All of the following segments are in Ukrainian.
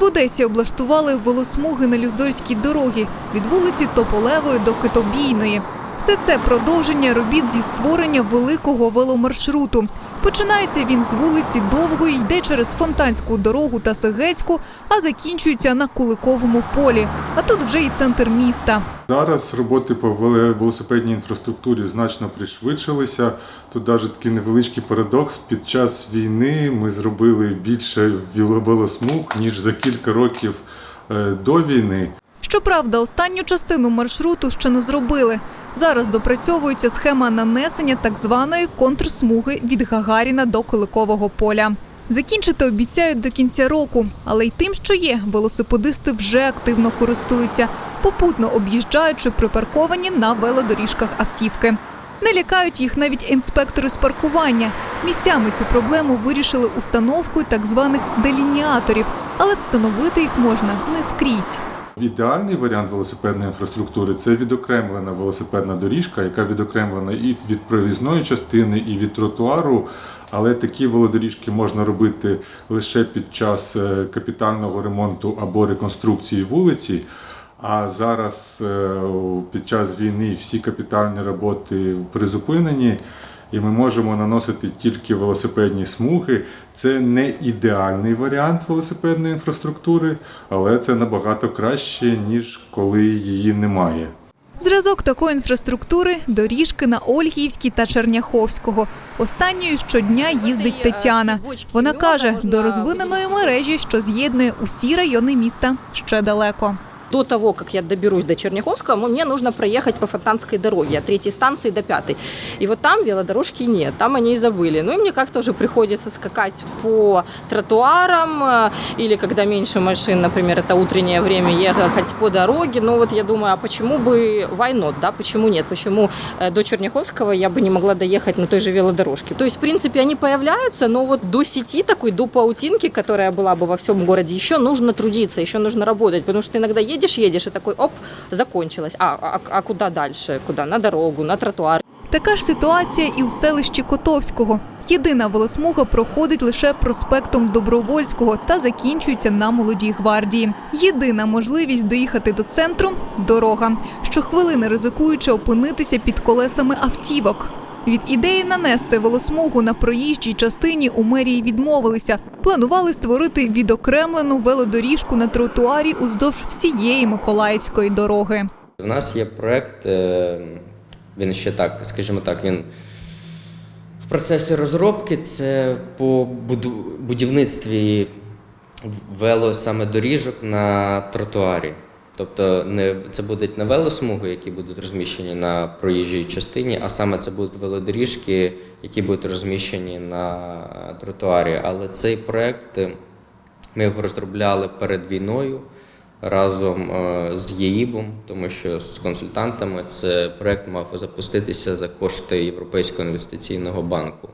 В Одесі облаштували велосмуги на Люздорській дорогі від вулиці Тополевої до Китобійної. Все це продовження робіт зі створення великого веломаршруту. Починається він з вулиці Довгої, йде через Фонтанську дорогу та Сегецьку, а закінчується на Куликовому полі. А тут вже і центр міста. Зараз роботи по велосипедній інфраструктурі значно пришвидшилися. Тут навіть такий невеличкий парадокс. Під час війни ми зробили більше вело- велосмуг, ніж за кілька років е, до війни. Щоправда, останню частину маршруту ще не зробили. Зараз допрацьовується схема нанесення так званої контрсмуги від Гагаріна до Куликового поля. Закінчити обіцяють до кінця року, але й тим, що є, велосипедисти вже активно користуються, попутно об'їжджаючи припарковані на велодоріжках автівки. Не лякають їх навіть інспектори з паркування. Місцями цю проблему вирішили установкою так званих делініаторів, але встановити їх можна не скрізь. Ідеальний варіант велосипедної інфраструктури це відокремлена велосипедна доріжка, яка відокремлена і від проїзної частини, і від тротуару. Але такі велодоріжки можна робити лише під час е, капітального ремонту або реконструкції вулиці. А зараз е, під час війни всі капітальні роботи призупинені, і ми можемо наносити тільки велосипедні смуги. Це не ідеальний варіант велосипедної інфраструктури, але це набагато краще, ніж коли її немає. Зразок такої інфраструктури доріжки на Ольгіївській та Черняховського. Останньою щодня їздить Тетяна. Вона каже, до розвиненої мережі, що з'єднує усі райони міста, ще далеко. До того, как я доберусь до Черняховского, мне нужно проехать по Фонтанской дороге от третьей станции до пятой. И вот там велодорожки нет, там они и забыли. Ну и мне как-то уже приходится скакать по тротуарам, э, или когда меньше машин, например, это утреннее время, ехать по дороге. Ну вот я думаю, а почему бы why да, почему нет? Почему э, до Черняховского я бы не могла доехать на той же велодорожке? То есть, в принципе, они появляются, но вот до сети такой, до паутинки, которая была бы во всем городе, еще нужно трудиться, еще нужно работать, потому что иногда едешь, едешь, и такой, оп, закончилось. А, а, а куда дальше? Куда? На дорогу, на тротуар. Така ж ситуація і у селищі Котовського. Єдина велосмуга проходить лише проспектом Добровольського та закінчується на молодій гвардії. Єдина можливість доїхати до центру дорога, щохвилини ризикуючи опинитися під колесами автівок. Від ідеї нанести велосмугу на проїжджій частині у мерії відмовилися. Планували створити відокремлену велодоріжку на тротуарі уздовж всієї Миколаївської дороги. У нас є проект, е, він ще так, скажімо так, він в процесі розробки. Це по будівництві вело саме доріжок на тротуарі. Тобто не це будуть не велосмуги, які будуть розміщені на проїжджій частині, а саме це будуть велодоріжки, які будуть розміщені на тротуарі. Але цей проект е, ми його розробляли перед війною разом е, з ЄІБом, тому що з консультантами це проект мав запуститися за кошти Європейського інвестиційного банку.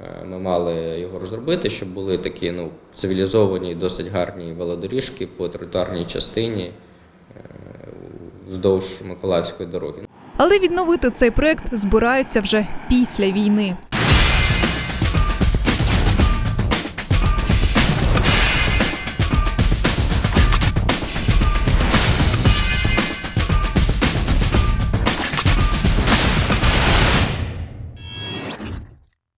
Е, Ми мали його розробити, щоб були такі ну, цивілізовані, досить гарні велодоріжки по тротуарній частині вздовж Миколаївської дороги. Але відновити цей проект збираються вже після війни.